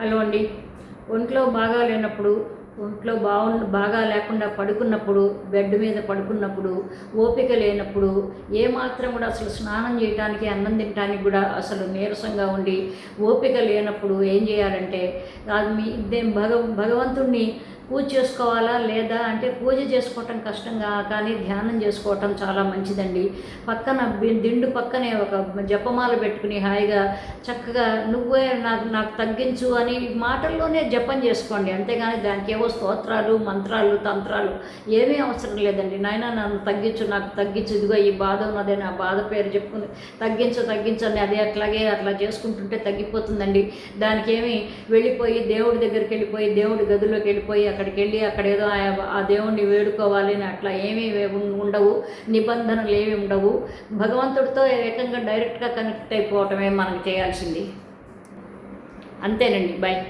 Hello అండి. ఒంట్లో బాగా లేనప్పుడు ఒంట్లో బాగు బాగా లేకుండా పడుకున్నప్పుడు బెడ్ మీద పడుకున్నప్పుడు ఓపిక లేనప్పుడు ఏమాత్రం కూడా అసలు స్నానం చేయడానికి అన్నం తినడానికి కూడా అసలు నీరసంగా ఉండి ఓపిక లేనప్పుడు ఏం చేయాలంటే అది మీ భగ భగవంతుణ్ణి పూజ చేసుకోవాలా లేదా అంటే పూజ చేసుకోవటం కష్టంగా కానీ ధ్యానం చేసుకోవటం చాలా మంచిదండి. పక్కన దిండు పక్కనే ఒక జపమాల పెట్టుకుని హాయిగా చక్కగా నువ్వే నాకు నాకు తగ్గించు అని మాటల్లోనే జపం చేసుకోండి. అంతేగాని దానికి ఏవో స్తోత్రాలు మంత్రాలు తంత్రాలు ఏమీ అవసరం లేదండి. నాయన నన్ను తగ్గించు నాకు తగ్గించు ఇదిగో ఈ బాధ ఉన్నదే నా బాధ పేరు చెప్పుకుని తగ్గించు తగ్గించండి అదే అట్లాగే అట్లా చేసుకుంటుంటే తగ్గిపోతుందండి. దానికి ఏమి వెళ్ళిపోయి దేవుడి దగ్గరికి వెళ్ళిపోయి దేవుడి గదిలోకి వెళ్ళిపోయి అక్కడికి వెళ్ళి అక్కడ ఏదో ఆ- ఆ దేవుణ్ణి వేడుకోవాలి అని అట్లా ఏమీ ఉండవు నిబంధనలు ఏమి ఉండవు. భగవంతుడితో ఏకంగా డైరెక్ట్గా కనెక్ట్ అయిపోవటమే మనకు చేయాల్సింది. అంతేనండి. బాయ్